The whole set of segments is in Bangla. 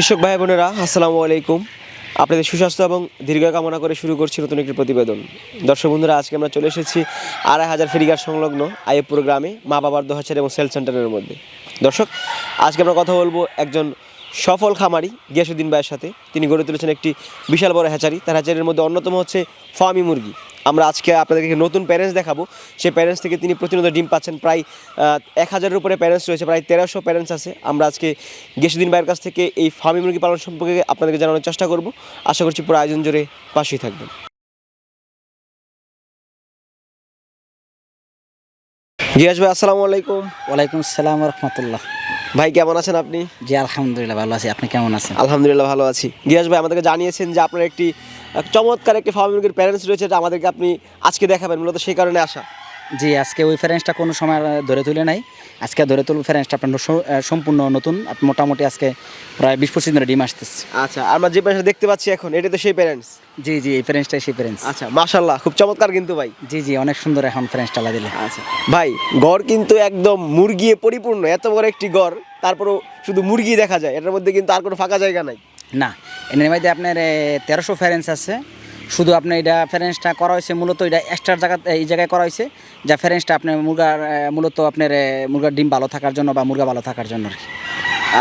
কৃষক ভাই বোনেরা, আসসালামু আলাইকুম। আপনাদের সুস্বাস্থ্য এবং দীর্ঘ কামনা করে শুরু করছি নতুন একটি প্রতিবেদন। দর্শক বন্ধুরা, আজকে আমরা চলে এসেছি আড়াই হাজার ফেরিঘাট সংলগ্ন আইএপুর গ্রামে মা বাবার দোহাচার এবং সেল সেন্টারের মধ্যে। দর্শক, আজকে আমরা কথা বলব একজন সফল খামারি গিয়াসুদ্দিন ভাইয়ের সাথে। তিনি গড়ে তুলেছেন একটি বিশাল বড় হ্যাচারি। তার হ্যাচারির মধ্যে অন্যতম হচ্ছে ফার্মি মুরগি। আমরা আজকে আপনাদেরকে নতুন প্যারেন্টস দেখাবো। সেই প্যারেন্টস থেকে তিনি প্রতিনিয়ত ডিম পাচ্ছেন। প্রায় এক হাজারের উপরে প্যারেন্টস রয়েছে। প্রায় তেরোশো প্যারেন্টস আছে। আমরা আজকে গেসুদ্দিন ভাইয়ের কাছ থেকে এই ফার্মি মুরগি পালন সম্পর্কে আপনাদেরকে জানানোর চেষ্টা করব। আশা করছি পুরো আয়োজন জুড়ে পাশেই থাকবেন। গিয়াস ভাই, আসসালামু আলাইকুম। ওয়ালাইকুম আসসালাম রহমতুল্লাহ। ভাই কেমন আছেন আপনি? জি আলহামদুলিল্লাহ ভালো আছি। আপনি কেমন আছেন? আলহামদুলিল্লাহ ভালো আছি। গিয়াস ভাই আমাদেরকে জানিয়েছেন যে আপনার একটি চমৎকার একটি ফার্মিংয়ের প্যারেন্টস রয়েছে এটা আমাদেরকে আপনি আজকে দেখাবেন মূলত সেই কারণে আসা। জি আজকে ওই ফ্রেন্সটা কোনো সময় ধরে তুলে নাই। আজকে ধরে তুলব ফ্রেন্সটা আপনার সম্পূর্ণ নতুন। মোটামুটি আজকে প্রায় বিশ পঁচিশ দিনের ডিম আসতেছে। আচ্ছা আমরা যে প্যারেন্টস দেখতে পাচ্ছি এখন এটা তো সেই প্যারেন্টস জি জি এই ফ্রেন্সটাই সেই ফ্রেন্স আচ্ছা মাশাল্লাহ খুব চমৎকার কিন্তু ভাই। জি জি অনেক সুন্দর এখন ফ্রেন্স টালা দিলে। আচ্ছা ভাই গড় কিন্তু একদম মুরগিয়ে পরিপূর্ণ এত বড় একটি গড় তারপরও শুধু মুরগি দেখা যায় এটার মধ্যে কিন্তু আর কোনো ফাঁকা জায়গা নাই। না এর মধ্যে আপনার তেরোশো ফ্যারেন্স আছে। শুধু আপনার এটা ফ্যারেন্সটা করা হয়েছে মূলত এটা এক্সট্রার জায়গা এই জায়গায় করা হয়েছে যা ফ্যারেন্সটা আপনার মুরগার মূলত আপনার মুরগার ডিম ভালো থাকার জন্য বা মুরগা ভালো থাকার জন্য আর কি।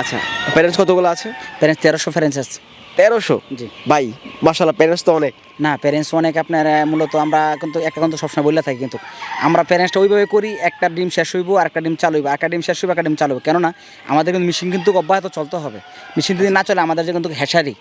আচ্ছা প্যারেন্টস কতগুলো আছে? ফ্যারেন্স তেরোশো ফ্যারেন্স আছে। তেরোশো? জি। ভাই মাশাল্লাহ প্যারেন্টস তো অনেক। না প্যারেন্টস অনেক আপনার মূলত আমরা কিন্তু একটা কিন্তু সবসময় বলে থাকি কিন্তু আমরা প্যারেন্টসটা ওইভাবে করি একটা ডিম শেষ হইব আর একটা ডিম চালু হইব একটা ডিম শেষ হইব একটা ডিম চালু হইব। কেননা আমাদের কিন্তু মেশিন কিন্তু অব্যাহত চলতে হবে। মেশিন যদি না চলে আমাদের যে কিন্তু হ্যাচারি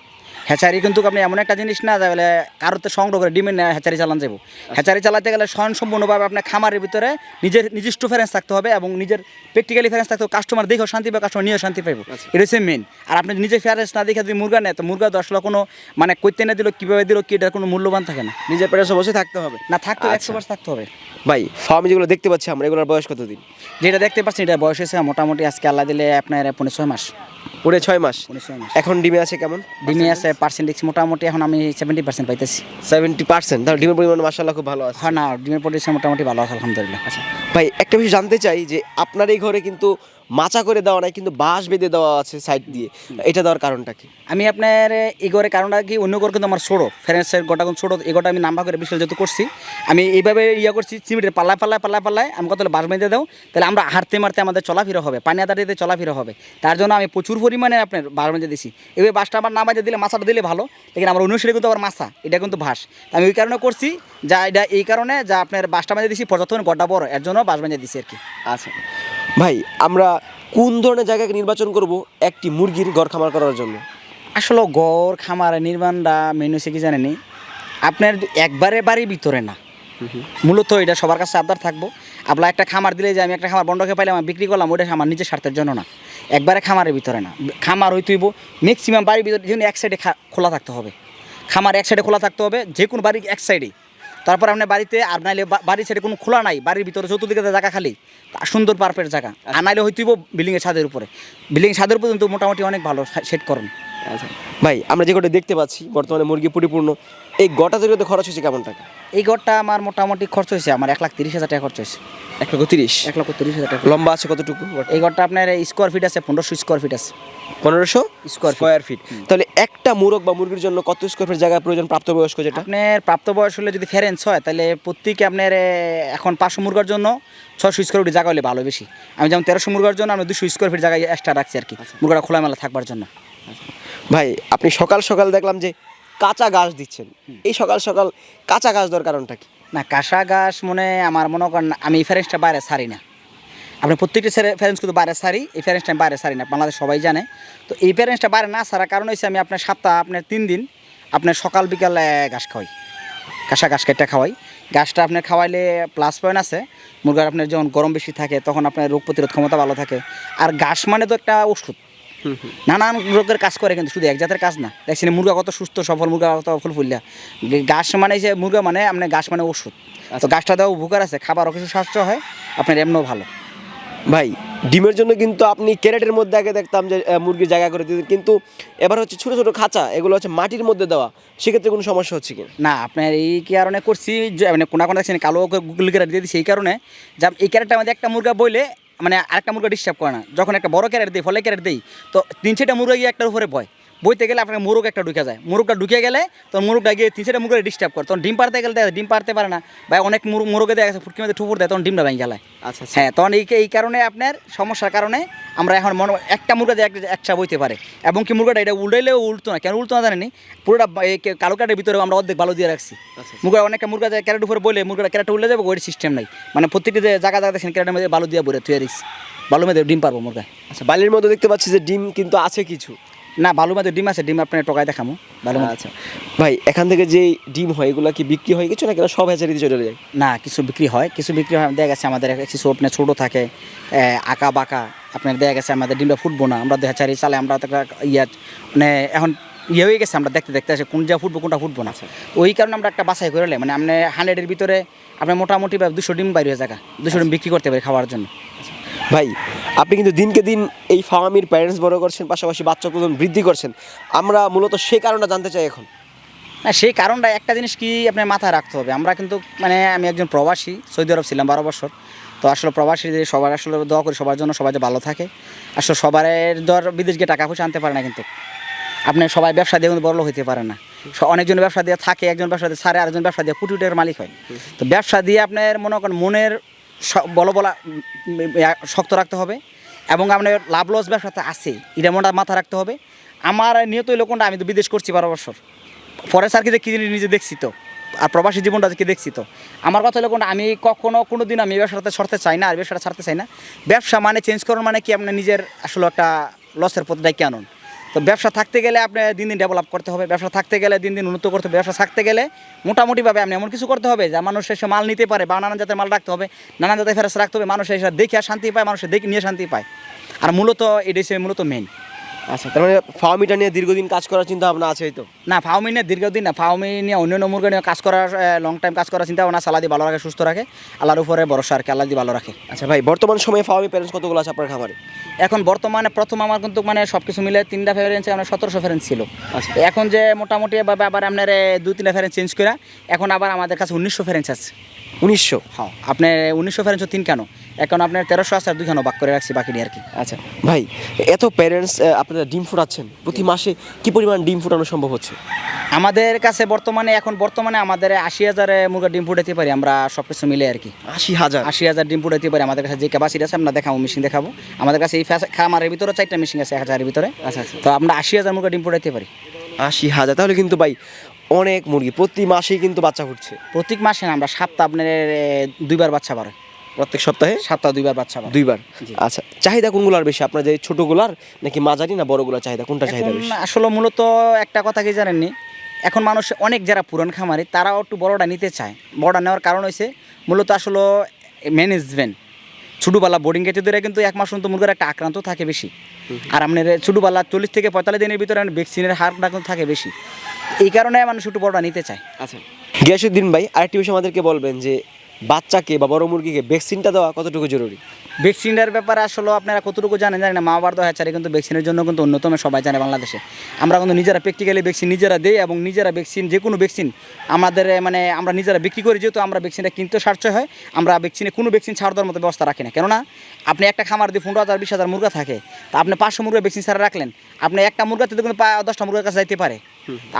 হ্যাচারি কিন্তু আপনি এমন একটা জিনিস না যে বলে কারোতে সংগ্রহ করে ডিমের হ্যাচারি চালান যাব হ্যাচারি চালাতে গেলে স্বয়ং সম্পূর্ণভাবে আপনার খামারের ভিতরে নিজের নিজস্ব ফেরেন্স থাকতে হবে এবং নিজের প্র্যাকটিক্যালি ফেরেন্স থাকতে হবে কাস্টমার দেখেও শান্তি পাবে কাস্টমার নিয়েও শান্তি পাইব। এটা হচ্ছে মেন আর আপনি নিজে ফেরেন্স না দেখে যদি মুরগা নেয় তো মুরগা দশ লক্ষ কোনো মানে করতে না দিল কীভাবে দিল কি এটার কোনো মূল্যবান থাকে না। নিজের প্যারেন্টস অবশ্যই থাকতে হবে। না থাকতে আচ্ছা। একশো পার্সেন্ট থাকতে হবে। ভাই ফার্মে যেগুলো দেখতে পাচ্ছি আমরা এগুলোর বয়স কতদিন? যেটা দেখতে পাচ্ছি এটা বয়স হয়েছে মোটামুটি আজকে আল্লাহ দিলে আপনার পনেরো ছয় মাস। পুরে ছয় মাস? পনেরো ছয় মাস। এখন ডিমে আছে কেমন? ডিমে আছে পার্সেন্টেজ মোটামুটি এখন আমি সেভেন্টি পার্সেন্ট পাইতেছি। সেভেন্টি পার্সেন্ট তাহলে ডিমের পরিমাণ মাসাল্লাহ খুব ভালো আছে। হ্যাঁ না ডিমের পরিমাণ মোটামুটি ভালো আছে আলহামদুলিল্লাহ। আচ্ছা। ভাই একটা বিষয় জানতে চাই যে আপনার এই ঘরে কিন্তু মাচা করে দেওয়া নাই কিন্তু বাঁশ বেঁধে দেওয়া আছে সাইড দিয়ে। এটা দেওয়ার কারণটা কি? আমি আপনার এই ঘরে কারণটা কি? অন্য ঘর কিন্তু আমার ছোটো। ফ্রেন্ডসের গোটা কিন্তু ছোটো। এই গোটা আমি নাম্বার করে বিশাল যেহেতু করছি আমি এইভাবে ইয়ে করছি সিমেন্টের পাল্লায় পাল্লায় পাল্লায় পাল্লায় আমি কত বাঁশ বেঁধে দাও তাহলে আমরা হাঁটতে মারতে আমাদের চলাফেরা হবে পানি আদা দিতে চলাফেরা হবে। তার জন্য আমি প্রচুর পরিমাণে আপনার বাঁশ বেঁধে দিছি। এবার বাসটা আমার না বাঁধে দিলে মাছাটা দিলে ভালো লেকিন আমার অনুসারে কিন্তু আবার মাছা এটা কিন্তু ভাস তা আমি ওই কারণে করছি যা এটা এই কারণে যা আপনার বাসটা বেঁধে দিছি পর্যাপ্ত গোটা বড় এর জন্য বাস বেঁধে দিছি আর কি। আচ্ছা। ভাই, আমরা কোন ধরনের জায়গাকে নির্বাচন করব? একটি মুরগির ঘর খামার করার জন্য। আসলে গড় খামার নির্মাণটা মেনু হচ্ছে কি জানেনি আপনার একবারে বাড়ির ভিতরে না। মূলত এটা সবার কাছে আবদার থাকব। আপনার একটা খামার দিলে যে আমি একটা খামার বন্ধকে পাইলাম, আমি বিক্রি করলাম ওটা আমার নিজের স্বার্থের জন্য না। একবারে খামারের ভিতরে না। খামার হইতেইব ম্যাক্সিমাম বাড়ির ভিতরে, যেন এক সাইডে খোলা থাকতে হবে। খামার এক সাইডে খোলা থাকতে হবে যে কোনো বাড়ি এক সাইডেই তারপর আপনার বাড়িতে আর নাইলে বাড়ি সাইডে কোনো খোলা নাই, বাড়ির ভিতরে চতুর্দিকে জায়গা খালি সুন্দর পারফেক্ট জায়গা। আর নাইলে হইতেইব বিল্ডিংয়ের ছাদের উপরে। বিল্ডিং ছাদের উপরে কিন্তু মোটামুটি অনেক ভালো সেট করেন আচ্ছা। ভাই, আমরা যে কটা দেখতে পাচ্ছি, বর্তমানে মুরগি পরিপূর্ণ। এই গোটা তৈরিতে খরচ হয়েছে কেমন টাকা? এই ঘরটা আমার মোটামুটি খরচ হয়েছে আমার এক লাখ তিরিশ হাজার টাকা খরচ হয়েছে। এক লক্ষ তিরিশ? এক লক্ষ তিরিশ হাজার টাকা লম্বা আছে কতটুকু এই ঘরটা আপনার স্কোয়ার ফিট আছে পনেরোশো স্কোয়ার ফিট আছে। পনেরোশো স্কোয়ার স্কোয়ার ফিট তাহলে একটা মুরগ বা মুরগির জন্য কত স্কোয়ার ফিট জায়গা প্রয়োজন প্রাপ্তবয়স্ক যেটা? আপনার প্রাপ্তবয়স হলে যদি ফেরেন্স হয় তাহলে প্রত্যেকে আপনার এখন পাঁচশো মুরগার জন্য ছশো স্কোয়ার ফিট জায়গা হলে ভালো বেশি। আমি যেমন তেরোশো মুরগার জন্য আমি দুশো স্কোয়ার ফিট জায়গায় এক্সট্রা রাখছি আর কি মুরগাটা খোলামেলা থাকবার জন্য। ভাই আপনি সকাল সকাল দেখলাম যে কাঁচা ঘাস দিচ্ছেন। এই সকাল সকাল কাঁচা ঘাস দেওয়ার কারণটা কি? না কাঁসা ঘাস মনে আমার মনে করেন আমি এই ফ্যারেন্সটা বাইরে সারি না। আপনি প্রত্যেকটি ফ্যারেন্স কিন্তু বাইরে সারি এই ফ্যারেন্সটা আমি বাইরে সারি না বাংলাদেশ সবাই জানে। তো এই ফ্যারেন্সটা বাইরে না সারার কারণ হচ্ছে আমি আপনার সপ্তাহ আপনার তিন দিন আপনার সকাল বিকালে ঘাস খাওয়াই। কাঁসা ঘাস কেটে খাওয়াই। ঘাসটা আপনার খাওয়াইলে প্লাস পয়েন্ট আছে। মুরগার আপনার যখন গরম বেশি থাকে তখন আপনার রোগ প্রতিরোধ ক্ষমতা ভালো থাকে। আর ঘাস মানে তো একটা ওষুধ। নানান রোগের কাজ করে কিন্তু শুধু এক জাতের কাজ না। দেখছেন মুরগা কত সুস্থ সফল মুরগা কত ফুলফুল্লা গাছ মানে যে মুরগা মানে আপনার গাছ মানে ওষুধ। তো গাছটা দেওয়া উপকার আছে খাবারও কিছু স্বাস্থ্য হয় আপনার এমনও ভালো। ভাই ডিমের জন্য কিন্তু আপনি ক্যারেটের মধ্যে আগে দেখতাম যে মুরগির জায়গা করে দিতেন কিন্তু এবার হচ্ছে ছোটো ছোটো খাঁচা এগুলো হচ্ছে মাটির মধ্যে দেওয়া সেক্ষেত্রে কোনো সমস্যা হচ্ছে কি? না আপনার এই কারণে করছি যে মানে কোনা কোনা দেখছেন কালো গুগল ক্যারেট দিয়ে দিচ্ছি এই কারণে যে এই ক্যারেটটা আমাদের একটা মুরগা বইলে মানে আরেকটা মুরগা ডিস্টার্ব করে না। যখন একটা বড় ক্যারেট দিই ফলে ক্যারেট দিই, তো তিন চারটা মুরগা গিয়ে একটার উপরে বয়। বইতে গেলে আপনার মোরগ একটা ঢুকে যায়। মোরগটা ঢুকে গেলে তখন মোরগটা গিয়ে তিন চারটা মুরগে ডিস্টার্ব করে। তখন ডিম পারতে গেলে দেখা ডিম পারতে পারে না। বা অনেক মুর- মোরগে দেখা গেছে ফুটকি মধ্যে ঠুপুর দেয় তখন ডিমটা ভেঙে গেলায়। আচ্ছা আচ্ছা। হ্যাঁ তখন এই এই কারণে আপনার সমস্যার কারণে আমরা এখন মনে একটা মুরগা দিয়ে একটা একটা বইতে পারে। এবং কি মুরগাটা এটা উল্টাইলেও উল্টো না। কেন উল্টো না জানেনি পুরোটা কালো কাঠের ভিতরে আমরা অর্ধেক ভালো দিয়ে রাখছি। আচ্ছা। মুরগা অনেকটা মুরগা যায় ক্যারেট উপরে বলে মুরগাটা ক্যারেটে উল্লে যাবে ওই সিস্টেম নাই। মানে প্রত্যেকটি যে জায়গা জায়গা দেখছেন ক্যারেটের মধ্যে বালু দিয়ে বলে তুই রাখছি বালু মেয়েদের ডিম পারব মুরগা আচ্ছা বালির মধ্যে দেখতে পাচ্ছি যে ডিম কিন্তু আছে কিছু। না বালু মধ্যে ডিম আছে ডিম আপনার টকায় দেখামো বালু মধ্যে আচ্ছা। ভাই এখান থেকে যে ডিম হয় এগুলো কি বিক্রি হয় কিছু না কেন সব হ্যাচারিতে চলে যায়? না কিছু বিক্রি হয় কিছু বিক্রি হয় দেখা গেছে আমাদের কিছু আপনার ছোটো থাকে আঁকা বাঁকা আপনার দেখা গেছে আমাদের ডিমটা ফুটবো না আমরা দেখা চারি চালে আমরা ইয়া মানে এখন ইয়ে হয়ে গেছে আমরা দেখতে দেখতে আসে কোন যা ফুটবো কোনটা ফুটবো না। ওই কারণে আমরা একটা বাছাই করে। মানে আপনি হান্ড্রেডের ভিতরে আপনার মোটামুটি দুশো ডিম বাইরে হয়ে জায়গা দুশো ডিম বিক্রি করতে পারি খাওয়ার জন্য। ভাই আপনি কিন্তু দিনকে দিন এই ফার্মির প্যারেন্টস বড় করছেন, পাশাপাশি বাচ্চা প্রজন বৃদ্ধি করছেন। আমরা মূলত সেই কারণটা জানতে চাই এখন। না, সেই কারণটা একটা জিনিস কি আপনার মাথায় রাখতে হবে। আমরা কিন্তু মানে আমি একজন প্রবাসী, সৌদি আরব ছিলাম বারো বছর। তো আসলে প্রবাসী যে সবার, আসলে দোয়া করি সবার জন্য সবাই যে ভালো থাকে। আসলে সবার ধর বিদেশ গিয়ে টাকা পয়সা আনতে পারে না কিন্তু। আপনি সবাই ব্যবসা দিয়ে কিন্তু বড় হইতে পারে না। অনেকজন ব্যবসা দিয়ে থাকে, একজন ব্যবসা দিয়ে সারে আরেকজন ব্যবসা দিয়ে কোটি মালিক হয়। তো ব্যবসা দিয়ে আপনার মনে করেন মনের স- বল বলা শক্ত রাখতে হবে এবং আপনার লাভ লস ব্যবসাতে আছে। এটা মনটা মাথা রাখতে হবে। আমার নিয়ত হইল কোনটা আমি তো বিদেশ করছি বারো বছর। পরে স্যার কি নিজে দেখছি তো, আর প্রবাসী জীবনটা কি দেখছি তো। আমার কথা হলো আমি কখনো কোনো দিন আমি ব্যবসাতে সরতে চাই না, আর ব্যবসাটা ছাড়তে চাই না। ব্যবসা মানে চেঞ্জ করার মানে কি আপনার নিজের আসলে একটা লসের পথ ডাইকে আনুন? তো ব্যবসা থাকতে গেলে আপনি দিন দিন ডেভেলপ করতে হবে, ব্যবসা থাকতে গেলে দিন দিন উন্নত করতে হবে, ব্যবসা থাকতে গেলে মোটামুটিভাবে আপনি এমন কিছু করতে হবে যা মানুষ এসে মাল নিতে পারে বা নানান জাতের মাল রাখতে হবে, নানান জাতের ফেরাস রাখতে হবে, মানুষ এসে দেখে আর শান্তি পায়, মানুষের দেখে নিয়ে শান্তি পায়। আর মূলত এই হচ্ছে মূলত মেন আচ্ছা তার মানে ফার্মিটা নিয়ে দীর্ঘদিন কাজ করার চিন্তা ভাবনা আছেই তো? না ফাউমি নিয়ে দীর্ঘদিন না ফাউমি নিয়ে অন্যান্য মুরগি নিয়ে কাজ করার লং টাইম কাজ করার চিন্তা ভাবনা সালাদি ভালো রাখে সুস্থ রাখে আল্লাহর উপরে ভরসা আর কি আল্লাহ ভালো রাখে। আচ্ছা ভাই বর্তমান সময়ে ফার্মি প্যারেন্টস কতগুলো আছে আপনার খামারে? এখন বর্তমানে প্রথম আমার কিন্তু মানে সব কিছু মিলে তিনটা ফেভারেন্স আমার সতেরোশো ফেরেন্স ছিল। আচ্ছা। এখন যে মোটামুটি ভাবে আবার আপনার দুই তিনটা ফেরেন্স চেঞ্জ করে এখন আবার আমাদের কাছে উনিশশো ফেরেন্স আছে। উনিশশো? হ্যাঁ আপনার উনিশশো ফেরেন্স তিন কেন? এখন আপনার তেরোশো আছে আর দুইখানো বাক করে রাখছি বাকি নিয়ে আর কি। আচ্ছা ভাই এত প্যারেন্টস আপনারা ডিম ফুটাচ্ছেন? প্রতি মাসে কি পরিমাণ ডিম ফুটানো সম্ভব হচ্ছে? আমাদের কাছে বর্তমানে এখন বর্তমানে আমাদের আশি হাজারে মুরগা ডিম ফুটাতে পারি আমরা সব কিছু মিলে আর কি। আশি হাজার? আশি হাজার ডিম ফুটাইতে পারি আমাদের কাছে যে ক্যাপাসিটি আছে আমরা দেখাবো মেশিন দেখাবো। আমাদের কাছে এই খামারের ভিতরে চারটা মেশিন আছে এক হাজারের ভিতরে। আচ্ছা আচ্ছা। তো আমরা আশি হাজার মুরগা ডিম ফুটাইতে পারি। আশি হাজার? তাহলে কিন্তু ভাই অনেক মুরগি প্রতি মাসেই কিন্তু বাচ্চা ফুটছে। প্রত্যেক মাসে আমরা সপ্তাহ আপনার দুইবার বাচ্চা পারে প্রত্যেক সপ্তাহে? সপ্তাহ দুইবার বাচ্চা দুইবার? আচ্ছা চাহিদা কোনগুলোর বেশি? আপনার যে ছোটগুলার নাকি মাঝারি না বড়গুলোর চাহিদা? কোনটা চাহিদা বেশি? আসলে মূলত একটা কথা কি জানেননি? এখন মানুষ অনেক যারা পুরান খামারি তারাও একটু বড়টা নিতে চায়। বড়টা নেওয়ার কারণ হয়েছে মূলত আসলে ম্যানেজমেন্ট ছোটোবেলা বোর্ডিং গেটে ধরে কিন্তু এক মাস পর্যন্ত মুরগির একটা আক্রান্ত থাকে বেশি। আর আপনার ছোটোবেলা চল্লিশ থেকে পঁয়তাল্লিশ দিনের ভিতরে ভ্যাকসিনের হারটা কিন্তু থাকে বেশি। এই কারণে মানুষ একটু বড়টা নিতে চায়। আচ্ছা। গিয়াসুদ্দিন ভাই আরেকটি বিষয় আমাদেরকে বলবেন যে বাচ্চাকে বা বড় মুরগিকে ভ্যাকসিনটা দেওয়া কতটুকু জরুরি? ভ্যাকসিনের ব্যাপারে আসলে আপনারা কতটুকু জানেন জানেন না মা বাবার দশ হাজারে কিন্তু ভ্যাকসিনের জন্য কিন্তু অন্যতম সবাই জানে বাংলাদেশে। আমরা কিন্তু নিজেরা প্র্যাকটিক্যালি ভ্যাকসিন নিজেরা দিই এবং নিজেরা ভ্যাকসিন যে কোনো ভ্যাকসিন আমাদের মানে আমরা নিজেরা বিক্রি করি যেহেতু আমরা ভ্যাকসিনটা কিনতে সাশ্রয় হয় আমরা ভ্যাকসিনে কোনো ভ্যাকসিন ছাড় দেওয়ার মতো ব্যবস্থা রাখি না। কেননা আপনি একটা খামার দিয়ে পনেরো হাজার বিশ হাজার মুরগা থাকে তা আপনি পাঁচশো মুরগা ভ্যাকসিন ছাড়া রাখলেন। আপনি একটা মুরগাতে তো কিন্তু দশটা মুরগার কাছে যাইতে পারে।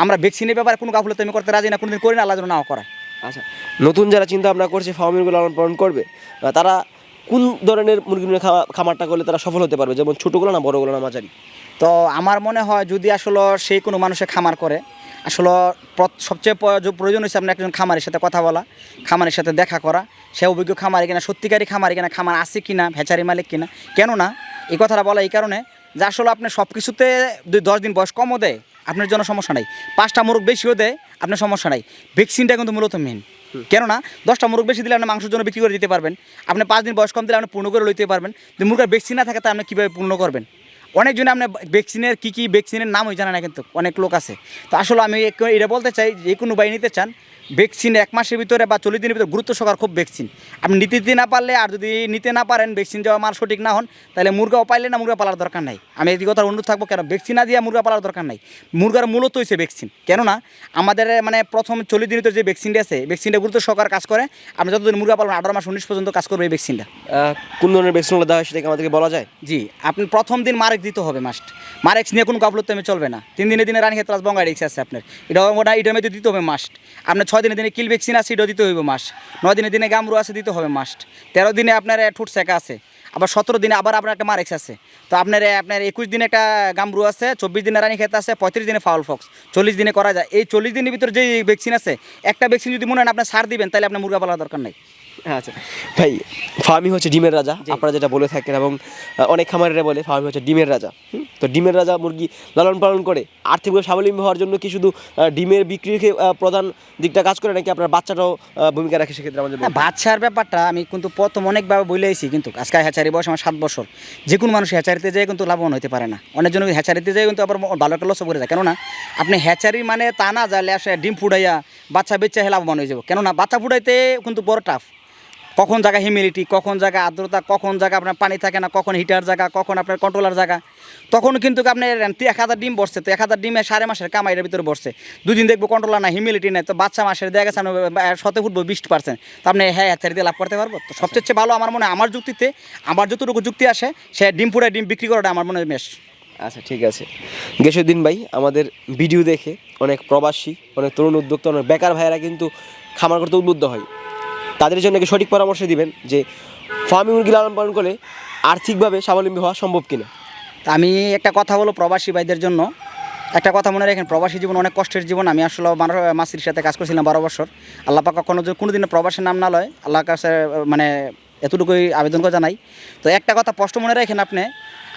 আমরা ভ্যাকসিনের ব্যাপারে কোনো গাফলতি আমি করতে রাজি না কোনোদিন করি না আল্লাহ যেন নাও করায়। আচ্ছা নতুন যারা চিন্তা ভাবনা করছে ফার্মিংগুলো লালন পালন করবে তারা কোন ধরনের মুরগি খামারটা করলে তারা সফল হতে পারবে? যেমন ছোটোগুলো না, বড়গুলো না, মাঝারি? তো আমার মনে হয় যদি আসলে সেই কোনো মানুষে খামার করে, আসলে সবচেয়ে প্রয়োজন হচ্ছে আপনার একজন খামারের সাথে কথা বলা, খামারের সাথে দেখা করা, সে অভিজ্ঞ খামারি কিনা, সত্যিকারী খামারি কিনা, খামার আছে কিনা, ভেচারি মালিক কিনা, কেননা এই কথাটা বলা এই কারণে যে আসলে আপনি সব কিছুতে দুই দশ দিন বয়স কমও দেয় আপনার জন্য সমস্যা নাই। পাঁচটা মোরগ বেশিও দেয় আপনার সমস্যা নাই। ভ্যাকসিনটা কিন্তু মূলত মেন কেননা দশটা মুরগ বেশি দিলে আপনি মাংসের জন্য বিক্রি করে দিতে পারবেন। আপনি পাঁচ দিন বয়স কম দিলে আপনি পূর্ণ করে লইতে পারবেন। যদি মুরগার ভ্যাকসিন না থাকে তা আপনি কীভাবে পূর্ণ করবেন? অনেকজনে আপনার ভ্যাকসিনের কী কী ভ্যাকসিনের নামই জানে না কিন্তু অনেক লোক আছে। তো আসলে আমি এটা বলতে চাই যে কোনো বাই নিতে চান ভ্যাকসিন এক মাসের ভিতরে বা চল্লিশ দিনের ভিতরে গুরুত্ব সহকার খুব ভ্যাকসিন আপনি নিতে দিতে না পারলে আর যদি নিতে না পারেন ভ্যাকসিন দেওয়া মাল সঠিক না হন তাহলে মুরগাও পাইলে না মুরগা পালার দরকার নাই। আমি এই কথা অনুরোধ থাকব কেন ভ্যাকসিন না দিয়ে মুরগা পালার দরকার নাই। মুরগার মূলত হয়েছে ভ্যাকসিন কেননা আমাদের মানে প্রথম চল্লিশ দিনের ভিতরে যে ভ্যাকসিনটা আছে ভ্যাকসিনটা গুরুত্ব সহকার কাজ করে। আপনি যতদিন মুরগা পালন আঠারো মাস উনিশ পর্যন্ত কাজ করবে এই ভ্যাকসিনটা কোন ধরনের ভ্যাকসিনগুলো দেওয়া হয় সেটাকে আমাদেরকে বলা যায়? জি আপনি প্রথম দিন মারেক দিতে হবে মাস্ট মারেক্স নিয়ে কোনো গাফলতে আমি চলবে না। তিন দিনে দিনে রানী ক্ষেত্রে বঙ্গাই রিক্স আছে আপনার। এটা ওটা এটার মধ্যে দিতে হবে মাস্ট আপনার ছয় দিনে দিনে কিল ভ্যাকসিন আছে, এটাও দিতে হবে মাস নয় দিনে দিনে গামরু আছে, দিতে হবে মাস্ট তেরো দিনে আপনার ঠুট সেকা আছে। আবার সতেরো দিনে আবার আপনার একটা মারেক্স আছে। তো আপনার আপনার একুশ দিনে একটা গামরু আছে, চব্বিশ দিনে রানি ক্ষেত আছে পঁয়ত্রিশ দিনে ফাউল ফক্স চল্লিশ দিনে করা যায়। এই চল্লিশ দিনের ভিতরে যে ভ্যাকসিন আছে, একটা ভ্যাকসিন যদি মনে হয় আপনি সার দিবেন, তাহলে আপনার মুরগা পালার দরকার নেই। আচ্ছা। ভাই ফার্মি হচ্ছে ডিমের রাজা আপনারা যেটা বলে থাকেন এবং অনেক খামারেরা বলে ফার্মি হচ্ছে ডিমের রাজা। তো ডিমের রাজা মুরগি লালন পালন করে আর্থিকভাবে স্বাবলম্বী হওয়ার জন্য কি শুধু ডিমের বিক্রির প্রধান দিকটা কাজ করে নাকি আপনার বাচ্চাটাও ভূমিকা রাখে সেক্ষেত্রে আমাদের হ্যাঁ বাচ্চার ব্যাপারটা আমি কিন্তু প্রথম অনেকভাবে বলে আইছি কিন্তু আজকে হ্যাচারি বয়স আমার সাত বছর। যে কোনো মানুষ হ্যাচারিতে যায় কিন্তু লাভবান হতে পারে না। অনেক জন হ্যাচারিতে যেয়ে কিন্তু আবার ভালো একটা লস করে যায়। কেননা আপনি হ্যাচারি মানে তা না যালে আসে ডিম ফুটাইয়া বাচ্চা বেচ্চা হে লাভবান হয়ে যাব। কেননা বাচ্চা ফুটাইতে কিন্তু বড় টাফ কখন জায়গা হিউমিডিটি কখন জায়গা আর্দ্রতা, কখন জায়গা আপনার পানি থাকে না, কখন হিটার জায়গা, কখন আপনার কন্ট্রোলার জায়গা, তখন কিন্তু আপনার এক হাজার ডিম বসছে, তো এক হাজার ডিমে সাড়ে মাসের কামাইয়ের ভিতরে বসছে। দুদিন দেখব কন্ট্রোলার না হিউমিডিটি নেই, তো বাচ্চা মাসের দেখা গেছে শতে ফুটবো বিশ পার্সেন্ট তো আপনি হ্যাঁ হ্যাঁ দিয়ে লাভ করতে পারব? তো সবচেয়ে চেয়ে ভালো আমার মনে হয়, আমার যুক্তিতে, আমার যতটুকু যুক্তি আসে, সে ডিম ফুটে ডিম বিক্রি করাটা আমার মনে হয় বেশ। আচ্ছা ঠিক আছে। গেসুদ্দিন ভাই, আমাদের ভিডিও দেখে অনেক প্রবাসী, অনেক তরুণ উদ্যোক্তা, অনেক বেকার ভাইয়েরা কিন্তু খামার করতে উদ্বুদ্ধ হয়। তাদের জন্য কি সঠিক পরামর্শ দিবেন যে ফার্মি মুরগি লালন পালন করে আর্থিকভাবে স্বাবলম্বী হওয়া সম্ভব কিনা? আমি একটা কথা বলো প্রবাসী ভাইদের জন্য। একটা কথা মনে রাখেন, প্রবাসী জীবন অনেক কষ্টের জীবন। আমি আসলে মানুষ মাসির সাথে কাজ করছিলাম বারো বছর। আল্লাহ পাক কখনো যদি কোনো দিনে প্রবাসের নাম না লয় আল্লাহ কাছে মানে এতটুকুই আবেদন করে জানাই। তো একটা কথা স্পষ্ট মনে রাখেন আপনি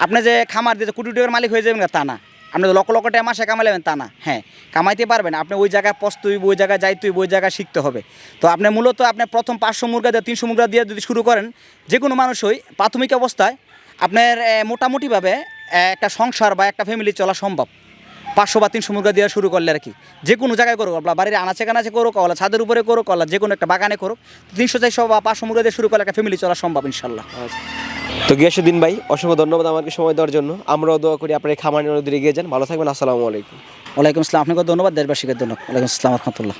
আপনি যে খামার দিয়ে কোটি টাকার মালিক হয়ে যাবেন তা না। আপনি লক্ষ লক্ষ টাকা মাসে কামালেবেন তা না। হ্যাঁ কামাইতে পারবেন। আপনি ওই জায়গায় পস্তুই, ওই জায়গায় যাইতুই, ওই জায়গায় শিখতে হবে। তো আপনি মূলত আপনি প্রথম পাঁচশো মুরগা দিয়ে, তিনশো মুরগা দিয়ে যদি শুরু করেন যে কোনো মানুষই প্রাথমিক অবস্থায় আপনার মোটামুটিভাবে একটা সংসার বা একটা ফ্যামিলি চলা সম্ভব। পাঁচশো বা তিনশো মুরগা দেওয়া শুরু করলে আর কি। যে কোনো জায়গায় করুক, আপনার বাড়ির আনাচে কানাচে করুক, অলা ছাদের উপরে করুক, অলা যে কোনো একটা বাগানে করুক, তিনশো, চারশো বা পাঁচশো মুরগা দিয়ে শুরু করলে একটা ফ্যামিলি চলা সম্ভব, ইনশাল্লাহ। তো গিয়াসুদ্দিন ভাই, অসংখ্য ধন্যবাদ আমাকে সময় দেওয়ার জন্য। আমরাও দোয়া করি আপনার খামার নদীর এগিয়ে যান। ভালো থাকবেন, আসসালামু আলাইকুম। ওয়ালাইকুম আসসালাম। আপনাকে ধন্যবাদ দেশবাসীকে ধন্যবাদ। ওয়ালাইকুম আসসালাম, রহমতুল্লাহ।